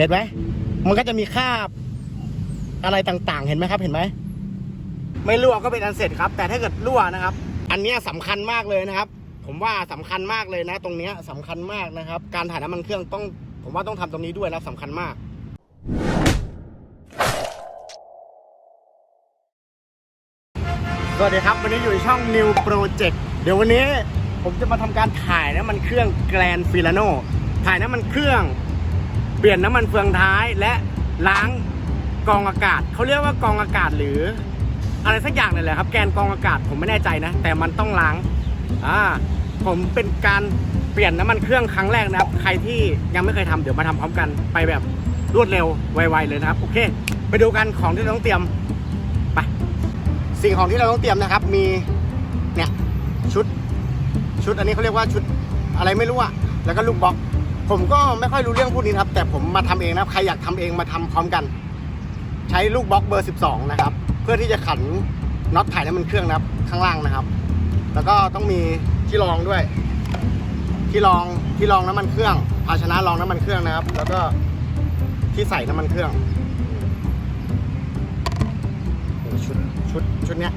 เห็นไหมมันก็จะมีคราบอะไรต่างๆ เห็นไหมครับ เห็นไหมไม่รั่วก็เป็นอันเสร็จครับ แต่ถ้าเกิดรั่วนะครับ อันนี้ยสำคัญมากเลยนะครับ ผมว่าสำคัญมากเลยนะ ตรงนี้ยสำคัญมากนะครับ การถ่ายน้ำมันเครื่องต้อง ผมว่าต้องทำตรงนี้ด้วยนะสำคัญมากสวัสดีครับ วันนี้อยู่ช่อง New Project เดี๋ยววันนี้ผมจะมาทำการถ่ายน้ำมันเครื่องแกรนฟิลาโนถ่ายน้ำมันเครื่อง เปลี่ยนน้ำมันเฟืองท้ายและล้างกองอากาศเขาเรียกว่ากองอากาศหรือ อะไรสักอย่างนี่แหละครับ แกนกองอากาศผมไม่แน่ใจนะ แต่มันต้องล้างอ่าผมเป็นการเปลี่ยนน้ำมันเครื่องครั้งแรกนะครับ ใครที่ยังไม่เคยทำเดี๋ยวมาทำพร้อมกันไปแบบรวดเร็วไวๆเลยนะครับ โอเค ไปดูกันของที่เราต้องเตรียมไปสิ่งของที่เราต้องเตรียมนะครับ มีเนี่ยชุดชุดอันนี้เขาเรียกว่าชุดอะไรไม่รู้อะแล้วก็ลูกบล็อก ผมก็ไม่ค่อยรู้เรื่องพวกนี้นะครับแต่ผมมาทำเองนะครับใครอยากทำเองมาทำพร้อมกัน ใช้ลูกบล็อกเบอร์ 12 นะครับ เพื่อที่จะขันน็อตถ่ายน้ำมันเครื่องนะครับข้างล่างนะครับ แล้วก็ต้องมีที่รองด้วย ที่รองที่รองน้ำมันเครื่อง ภาชนะรองน้ำมันเครื่องนะครับ แล้วก็ที่ใส่น้ำมันเครื่องชุดชุดชุดเนี้ย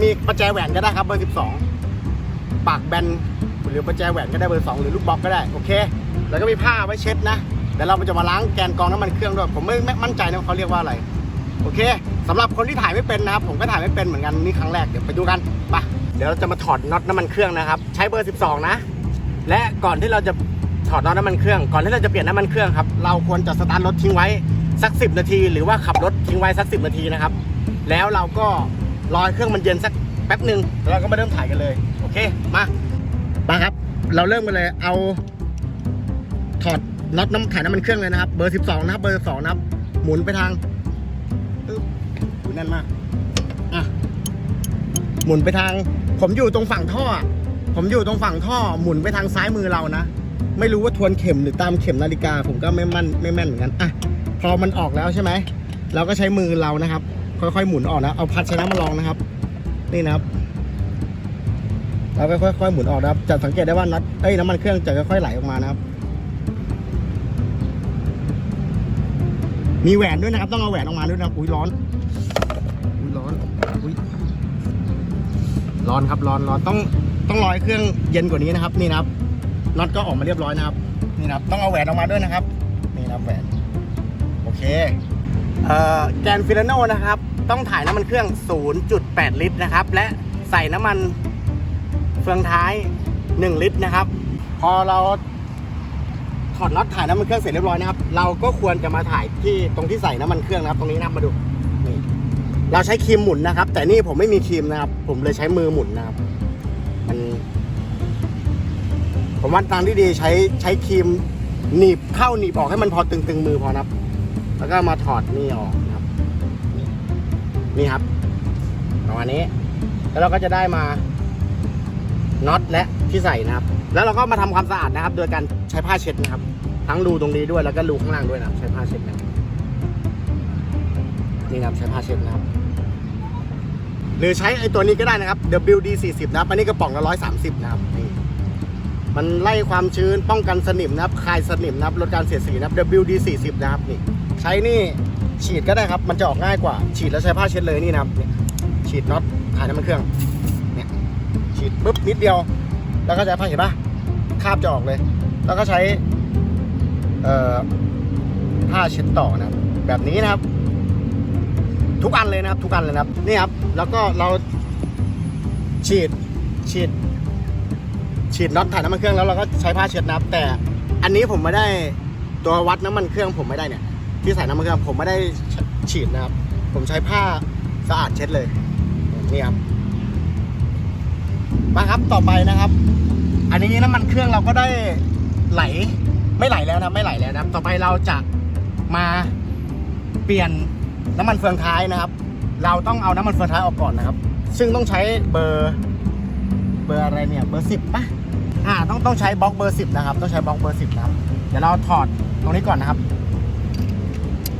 มีประแจแหวนก็ได้ครับเบอร์ 12 ปากแบน หรือประแจแหวนก็ได้เบอร์2หรือลูกบล็อกก็ได้โอเค แล้วก็มีผ้าไว้เช็ดนะเดี๋ยวเราจะมาล้างแกนกรองน้ำมันเครื่องด้วยผมไม่ม่มั่นใจนะเขาเรียกว่าอะไรโอเคสำหรับคนที่ถ่ายไม่เป็นนะครับผมก็ถ่ายไม่เป็นเหมือนกันนี่ครั้งแรกเดี๋ยวไปดูกันไปเดี๋ยวเราจะมาถอดน็อตน้ำมันเครื่องนะครับใช้เบอร์ 12 นะ และก่อนที่เราจะถอดน็อตน้ำมันเครื่อง ก่อนที่เราจะเปลี่ยนน้ำมันเครื่องครับเราควรจะสตาร์ทรถทิ้งไว้สัก 10 นาที หรือว่าขับรถทิ้งไว้สัก 10 นาทีนะครับแล้วเราก็รอให้เครื่องมันเย็นสักแป๊บหนึ่งแล้วเราก็มาเริ่มถ่ายกันเลยโอเคมา มาครับ เราเริ่มกันเลย เอาถอดน็อตน้ำถ่ายน้ำมันเครื่องเลยนะครับ เบอร์ 12 นะครับ เบอร์12นะครับ หมุนไปทางอึ๊บอุ๊ยแน่นมาก อะ หมุนไปทาง ผมอยู่ตรงฝั่งท่อ ผมอยู่ตรงฝั่งท่อ หมุนไปทางซ้ายมือเรานะ ไม่รู้ว่าทวนเข็มหรือตามเข็มนาฬิกา ผมก็ไม่มั่นไม่แม่นเหมือนกัน อะ พอมันออกแล้วใช่ไหม เราก็ใช้มือเรานะครับ ค่อยๆ หมุนออกนะ เอาพัดชนะมาลองนะครับ นี่นะครับ เราค่อยๆหมุนออกนะครับจะสังเกตได้ว่าน็อตเอ้ยน้ำมันเครื่องจะค่อยๆไหลออกมานะครับ มีแหวนด้วยนะครับ ต้องเอาแหวนออกมาด้วยนะครับอุ้ยร้อนอุ้ยร้อนอุ้ยร้อนครับร้อนร้อนต้องต้องรอให้เครื่องเย็นกว่านี้นะครับ นี่นะครับน็อตก็ออกมาเรียบร้อยนะครับ นี่นะครับ ต้องเอาแหวนออกมาด้วยนะครับ นี่นะครับแหวนโอเคเอ่อแกนฟิลาโนนะครับ ต้องถ่ายน้ำมันเครื่อง 0.8 ลิตรนะครับ และใส่น้ำมัน เฟืองท้าย 1 ลิตรนะครับ พอเราถอดน็อตถ่ายน้ำมันเครื่องเสร็จเรียบร้อยนะครับ เราก็ควรจะมาถ่ายที่ตรงที่ใส่น้ำมันเครื่องนะครับ ตรงนี้นะมาดูนี่เราใช้ครีมหมุนนะครับ แต่นี่ผมไม่มีครีมนะครับ ผมเลยใช้มือหมุนนะครับมันผมว่าทางที่ดีใช้ใช้ครีมหนีบเข้าหนีบออกให้มันพอตึงๆมือพอนะครับ แล้วก็มาถอดนี่ออกนะครับ นี่ครับประมาณนี้ แล้วเราก็จะได้มา น็อตและที่ใส่นะครับ แล้วเราก็มาทำความสะอาดนะครับ โดยการใช้ผ้าเช็ดนะครับ ทั้งรูตรงนี้ด้วยแล้วก็รูข้างล่างด้วยนะครับ ใช้ผ้าเช็ดนะครับนี่นะครับใช้ผ้าเช็ดนะครับ หรือใช้ไอ้ตัวนี้ก็ได้นะครับ WD 40นะครับอันนี้กระป๋องละ130 นะครับนี่มันไล่ความชื้นป้องกันสนิมนะครับคลายสนิมนะครับลดการเสียดสีนะครับ WD 40นะครับนี่ใช้นี่ฉีดก็ได้ครับ มันจะออกง่ายกว่า ฉีดแล้วใช้ผ้าเช็ดเลยนี่นะครับฉีดน็อตถ่ายน้ำมันเครื่อง ฉีดปุ๊บนิดเดียว แล้วก็ใช้ผ้าเห็นปะคาบจะออกเลย แล้วก็ใช้เอ่อผ้าเช็ดต่อนะครับ แบบนี้นะครับ ทุกอันเลยนะครับ ทุกอันเลยนะครับนี่ครับ แล้วก็เราฉีดฉีด ฉีดน็อตถ่ายน้ำมันเครื่องแล้วเราก็ใช้ผ้าเช็ดนะครับ แต่อันนี้ผมไม่ได้ตัววัดน้ำมันเครื่องผมไม่ได้เนี่ยที่ใส่น้ำมันเครื่องผมไม่ได้ฉีดนะครับ ผมใช้ผ้าสะอาดเช็ดเลยนี่ครับ มาครับต่อไปนะครับ อันนี้น้ำมันเครื่องเราก็ได้ไหลไม่ไหลแล้วนะไม่ไหลแล้วนะต่อไปเราจะมาเปลี่ยนน้ำมันเฟืองท้ายนะครับ เราต้องเอาน้ำมันเฟืองท้ายออกก่อนนะครับ ซึ่งต้องใช้เบอร์เบอร์อะไรเนี่ยเบอร์สิบปะอ่าต้องต้องใช้บล็อกเบอร์สิบนะครับต้องใช้บล็อกเบอร์สิบนะครับเดี๋ยวเราถอดตรงนี้ก่อนนะครับ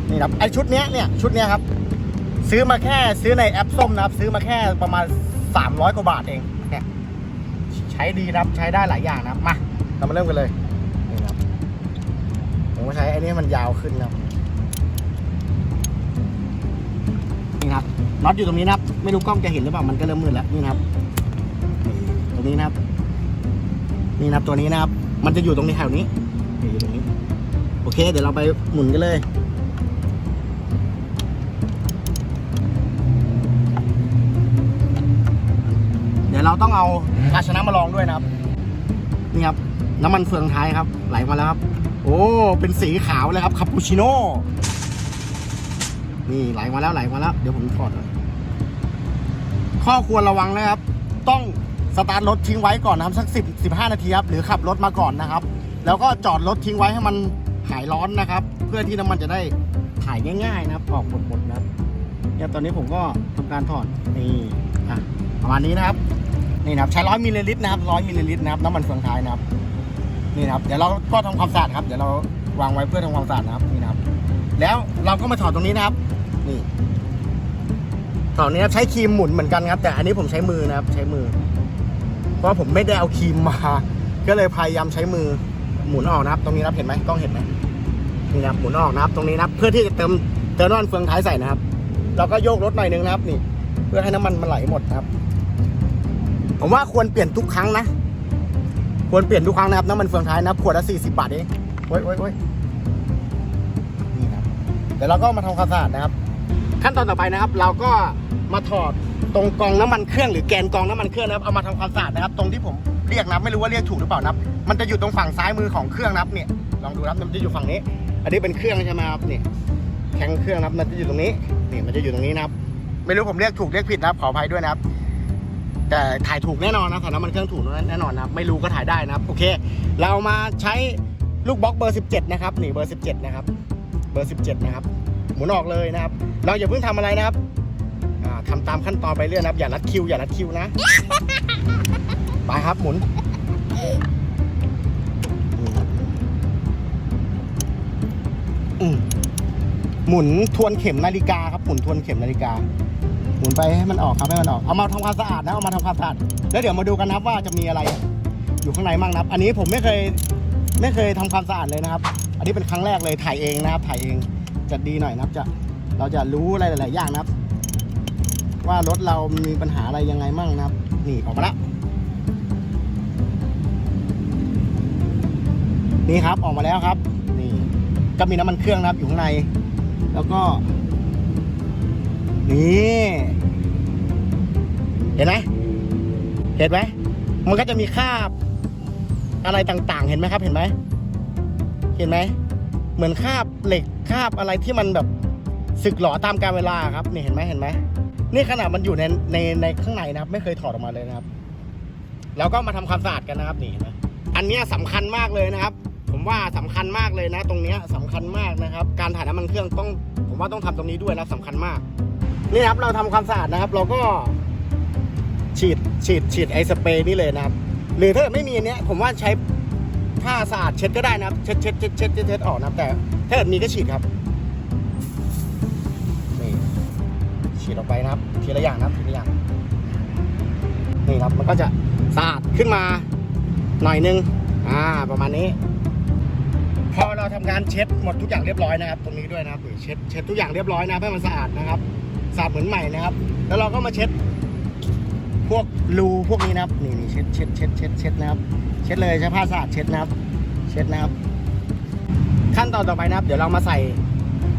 นี่ครับไอชุดเนี้ยเนี่ยชุดเนี้ยครับ ซื้อมาแค่ซื้อในแอปส้มนะครับ ซื้อมาแค่ประมาณ300กว่าบาทเอง ใช้ดีนะครับใช้ได้หลายอย่างนะครับมาเรามาเริ่มกันเลยนี่ครับโอ้ผมก็ใช้ไอ้นี่มันยาวขึ้นนะครับนี่ครับน็อตอยู่ตรงนี้นะครับ ไม่รู้กล้องจะเห็นหรือเปล่ามันก็เริ่มมืดแล้วนี่นะครับนี่ตรงนี้นะครับ นี่นะครับตัวนี้นะครับ มันจะอยู่ตรงนี้แถวนี้นี่อยู่ตรงนี้ โอเค เดี๋ยวเราไปหมุนกันเลย ต้องเอาภาชนะมาลองด้วยนะครับนี่ครับน้ำมันเฟืองท้ายครับ ไหลมาแล้วครับ โอ้เป็นสีขาวเลยครับคาปูชิโน่นี่ไหลมาแล้วไหลมาแล้ว เดี๋ยวผมถอดก่อนข้อควรระวังนะครับ ต้องสตาร์ทรถทิ้งไว้ก่อนนะครับสักสิบสิบห้านาทีครับหรือขับรถมาก่อนนะครับ แล้วก็จอดรถทิ้งไว้ให้มันหายร้อนนะครับ เพื่อที่น้ำมันจะได้ถ่ายง่าย ๆ นะครับออกหมดๆนะครับเนี่ยตอนนี้ผมก็ทำการถอดนี่อะประมาณนี้นะครับ นี่นะครับใช้ร้อยมิลลิลิตรนะครับร้อยมิลลิลิตรนะครับน้ำมันเฟืองท้ายนะครับนี่นะครับเดี๋ยวเราก็ทำความสะอาดครับเดี๋ยวเราวางไว้เพื่อทำความสะอาดนะครับนี่นะครับ แล้วเราก็มาถอดตรงนี้นะครับ นี่ตอนนี้ครับใช้ครีมหมุนเหมือนกันครับ แต่อันนี้ผมใช้มือนะครับ ใช้มือ เพราะผมไม่ได้เอาครีมมา ก็เลยพยายามใช้มือหมุนออกนะครับ ตรงนี้นะครับเห็นไหมกล้องเห็นไหมนี่นะครับหมุนออกนะครับ ตรงนี้นะครับ เพื่อที่จะเติมเติมน้ำมันเฟืองท้ายใส่นะครับเราก็โยกรถหน่อยนึงนะครับ นี่ เพื่อให้น้ำมันมันไหลหมดครับ ผมว่าควรเปลี่ยนทุกครั้งนะ ควรเปลี่ยนทุกครั้งนะครับน้ำมันเฟืองท้ายนะขวดละ40บาทเองโอ้ยโอ้ยโอ้ยนี่ครับเดี๋ยวเราก็มาทำความสะอาดนะครับ ขั้นตอนต่อไปนะครับ เราก็มาถอดตรงกองน้ำมันเครื่องหรือแกนกองน้ำมันเครื่องนะครับเอามาทำความสะอาดนะครับ ตรงที่ผมเรียกนับไม่รู้ว่าเรียกถูกหรือเปล่านะครับ มันจะอยู่ตรงฝั่งซ้ายมือของเครื่องนะครับเนี่ยลองดูนะครับมันจะอยู่ฝั่งนี้ อันนี้เป็นเครื่องใช่ไหมครับนี่แข็งเครื่องนะครับมันจะอยู่ตรงนี้นี่มันจะอยู่ตรงนี้นะครับ ไม่รู้ผมเรียกถูกเรียกผิดนะครับขออภัยด้วยนะครับ แต่ถ่ายถูกแน่นอนนะถ่ายน้ำมันเครื่องถูกแน่นอนนะไม่รู้ก็ถ่ายได้นะครับโอเค เรามาใช้ลูกบล็อกเบอร์ 17 นะครับนี่เบอร์ 17 นะครับ เบอร์ 17 นะครับ หมุนออกเลยนะครับ เราอย่าเพิ่งทำอะไรนะครับอ่าทำตามขั้นตอนไปเรื่อยนะครับ อย่ารัดคิว อย่ารัดคิวนะไปครับหมุนหมุนทวนเข็มนาฬิกาครับหมุนทวนเข็มนาฬิกา หมุนไปให้มันออกครับให้มันออก เอามาทำความสะอาดนะ เอามาทำความสะอาด แล้วเดี๋ยวมาดูกันนะครับว่าจะมีอะไรอยู่ข้างในมั่งนะครับ อันนี้ผมไม่เคยไม่เคยทำความสะอาดเลยนะครับ อันนี้เป็นครั้งแรกเลยถ่ายเองนะครับ ถ่ายเองจะดีหน่อยนะครับ จะเราจะรู้อะไรหลาย ๆ อย่างนะครับ ว่ารถเรามีปัญหาอะไรยังไงมั่งนะครับ นี่ออกมาแล้วนี่ครับออกมาแล้วครับ นี่ก็มีน้ำมันเครื่องนะครับอยู่ข้างใน แล้วก็ นี่เห็นไหมเห็นไหมมันก็จะมีคาบ อะไรต่างๆ เห็นไหมครับ เห็นไหมเห็นไหมเหมือนคาบเหล็กคาบอะไรที่มันแบบสึกหรอตามกาลเวลาครับนี่เห็นไหมเห็นไหมนี่ขนาดมันอยู่ในในในข้างในนะครับ ไม่เคยถอดออกมาเลยนะครับ แล้วก็มาทำความสะอาดกันนะครับนี่เห็นไหมอันนี้ยสำคัญมากเลยนะครับ ผมว่าสำคัญมากเลยนะ ตรงนี้ยสำคัญมากนะครับ การถ่ายน้ำมันเครื่องต้อง ผมว่าต้องทำตรงนี้ด้วยนะสำคัญมาก นี่ครับเราทำความสะอาดนะครับ เราก็ฉีดฉีดฉีดไอสเปรย์นี่เลยนะครับ หรือถ้าเกิดไม่มีอันเนี้ยผมว่าใช้ผ้าสะอาดเช็ดก็ได้นะครับ เช็ดเช็ดเช็ดเช็ดเช็ดออกนะครับ แต่ถ้าเกิดมีก็ฉีดครับนี่ฉีดออกไปนะครับ ทีละอย่างนะครับทีละอย่างนี่ครับมันก็จะสะอาดขึ้นมาหน่อยนึงอ่าประมาณนี้ พอเราทำการเช็ดหมดทุกอย่างเรียบร้อยนะครับ ตรงนี้ด้วยนะครับเช็ดเช็ดทุกอย่างเรียบร้อยนะให้มันสะอาดนะครับ สะอาดเหมือนใหม่นะครับ แล้วเราก็มาเช็ด พวกรูพวกนี้นะครับนี่นี่เช็ดเช็ดเช็ดเช็ดเช็ดนะครับ เช็ดเลยใช้ผ้าสะอาดเช็ดนะครับ เช็ดนะครับ ขั้นตอนต่อไปนะครับ เดี๋ยวเรามาใส่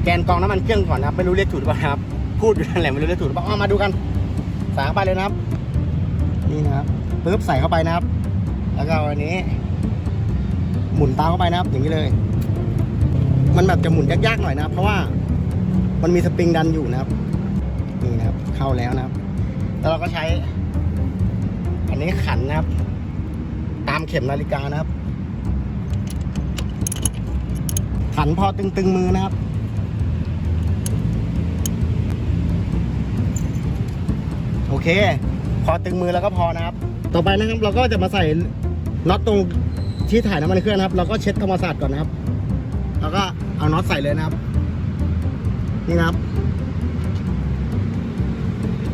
แกนกรองน้ำมันเครื่องก่อนนะครับไม่รู้เรียกถูกหรือเปล่านะครับ พูดอยู่นั่นแหละไม่รู้เรียกถูกหรือเปล่าเอามาดูกันใส่เข้าไปเลยนะครับ นี่นะครับปึ๊บใส่เข้าไปนะครับ แล้วก็เอาอันนี้ หมุนตามเข้าไปนะครับ อย่างนี้เลย มันแบบจะหมุนยากๆหน่อยนะครับ เพราะว่ามันมีสปริงดันอยู่นะครับ นี่นะครับเข้าแล้วนะครับ แล้วเราก็ใช้ อันนี้ขันนะครับ ตามเข็มนาฬิกานะครับ ขันพอตึงๆมือนะครับโอเค พอตึงมือแล้วก็พอนะครับ ต่อไปนะครับ เราก็จะมาใส่น็อตตรงที่ถ่ายน้ำมันเครื่องนะครับ เราก็เช็ดทำควาสะอาดก่อนนะครับ แล้วก็เอาน็อตใส่เลยนะครับ นี่นะครับ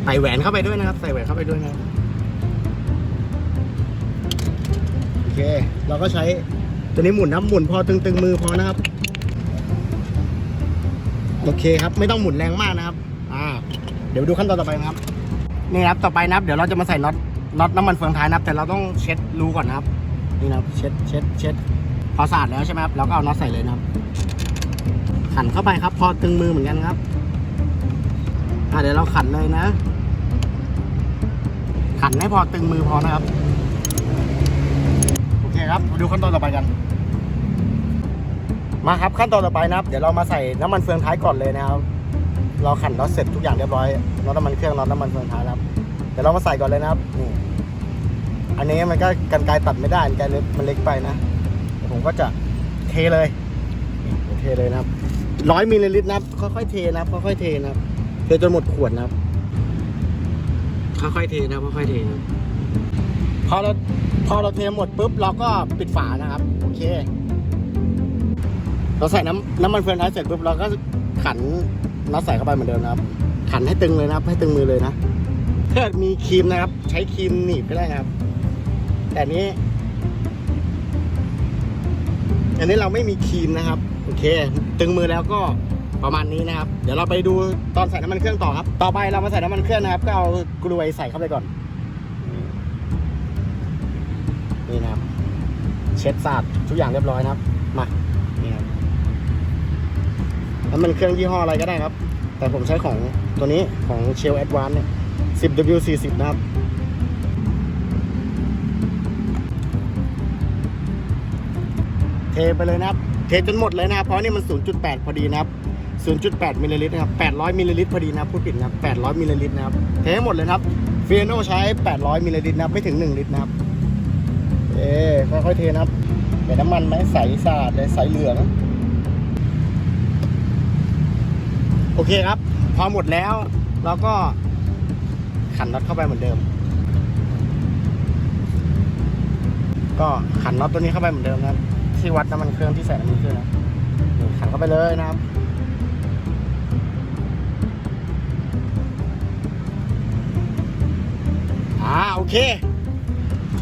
ใส่แหวนเข้าไปด้วยนะครับ ใส่แหวนเข้าไปด้วยนะโอเค เราก็ใช้ตัวนี้หมุนนะหมุนพอตึงๆมือพอนะครับ โอเคครับไม่ต้องหมุนแรงมากนะครับ อ่า เดี๋ยวดูขั้นตอนต่อไปนะครับ นี่ครับต่อไปนะครับ เดี๋ยวเราจะมาใส่น็อตน็อตน้ำมันเฟืองท้ายนะครับ แต่เราต้องเช็ดรูก่อนนะครับ นี่นะครับ เช็ดเช็ดเช็ดพอสะอาดแล้วใช่ไหมครับเราก็เอาน็อตใส่เลยนะครับขันเข้าไปครับ พอตึงมือเหมือนกันครับอ่าเดี๋ยวเราขันเลยนะ ขันให้พอตึงมือพอนะครับ โอเคครับดูขั้นตอนต่อไปกัน มาครับขั้นตอนต่อไปนะครับ เดี๋ยวเรามาใส่น้ำมันเฟืองท้ายก่อนเลยนะครับ เราขันน็อตเสร็จทุกอย่างเรียบร้อยน็อตน้ำมันเครื่องน็อตน้ำมันเฟืองท้ายนะครับ เดี๋ยวเรามาใส่ก่อนเลยนะครับนี่อันนี้มันก็กันไกรตัดไม่ได้กันไกรเล็กมันเล็กไปนะผมก็จะเทเลยนี่เทเลยนะครับร้อยมิลลิลิตรนะครับค่อยๆเทนะครับค่อยๆเทนะครับเทจนหมดขวดนะครับ ค่อยๆเทนะครับค่อยๆเทนะครับพอเราพอเราเทหมดปุ๊บเราก็ปิดฝานะครับโอเค เราใส่น้ำน้ำมันเฟืองท้ายเสร็จปุ๊บเราก็ขันน็อตใส่เข้าไปเหมือนเดิมนะครับ ขันให้ตึงเลยนะครับ ให้ตึงมือเลยนะถ้ามีครีมนะครับ ใช้ครีมหนีบก็ได้ครับ แต่นนี้ อันนี้เราไม่มีครีมนะครับ โอเค ตึงมือแล้วก็ ประมาณนี้นะครับ เดี๋ยวเราไปดูตอนใส่น้ำมันเครื่องต่อครับ ต่อไปเรามาใส่น้ำมันเครื่องนะครับ ก็เอากลวยใส่เข้าไปก่อน นี่นะครับ เช็ดสะอาดทุกอย่างเรียบร้อยนะครับ มา นี่ครับน้ำมันเครื่องยี่ห้ออะไรก็ได้ครับ แต่ผมใช้ของตัวนี้ของ Shell Advance เนี่ย 10W40 นะครับเทไปเลยนะครับ เทจนหมดเลยนะครับ เพราะนี่มัน 0.8 พอดีนะครับ 0.8มิลลิลิตรนะครับ800มิลลิลิตรพอดีนะครับพูดผิดนะครับ800มิลลิลิตรนะครับเทให้หมดเลยครับเฟีโนใช้ 800มิลลิลิตรนะครับไม่ถึง 1 ลิตรนะครับ เอ๊ค่อยๆเทนะครับเดี๋ยวน้ำมันไหมใสสะอาดเลยใสเหลือง โอเคครับ พอหมดแล้วเราก็ขันน็อตเข้าไปเหมือนเดิม ก็ขันน็อตตัวนี้เข้าไปเหมือนเดิมนะครับที่วัดน้ำมันเครื่องที่ใส่น้ำมันเครื่องนะขันเข้าไปเลยนะครับ อ่าโอเค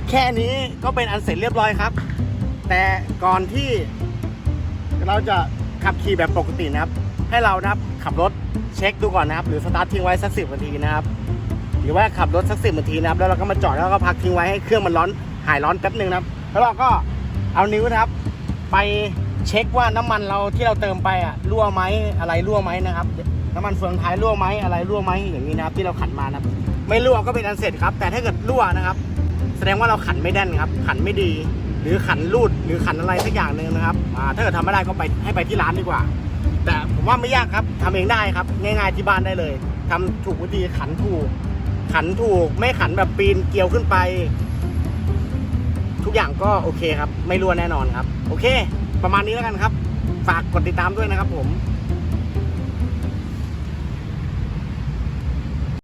แค่นี้ก็เป็นอันเสร็จเรียบร้อยครับ แต่ก่อนที่ เราจะขับขี่แบบปกตินะครับ ให้เรานะครับขับรถเช็คดูก่อนนะครับ หรือสตาร์ททิ้งไว้สักสิบนาทีนะครับ หรือว่าขับรถสักสิบนาทีนะครับ แล้วเราก็มาจอดแล้วก็พักทิ้งไว้ให้เครื่องมันร้อนหายร้อนแป๊บนึงนะครับ แล้วเราก็เอานิ้วนะครับ ไปเช็คว่าน้ำมันเราที่เราเติมไปอะรั่วไหมอะไรรั่วไหมนะครับ น้ำมันเฟืองท้ายรั่วไหมอะไรรั่วไหมอย่างนี้นะครับที่เราขันมานะครับ ไม่รั่วก็เป็นอันเสร็จครับ แต่ถ้าเกิดรั่วนะครับ แสดงว่าเราขันไม่แน่นครับ ขันไม่ดี หรือขันรูดหรือขันอะไรสักอย่างหนึ่งนะครับถ้าเกิดทำไม่ได้ก็ไปให้ไปที่ร้านดีกว่า แต่ผมว่าไม่ยากครับทำเองได้ครับ ง่ายๆที่บ้านได้เลยทำถูกวิธีขันถูก ขันถูก ไม่ขันแบบปีนเกลียวขึ้นไป ทุกอย่างก็โอเคครับ ไม่รั่วแน่นอนครับ โอเค ประมาณนี้แล้วกันครับ ฝากกดติดตามด้วยนะครับผม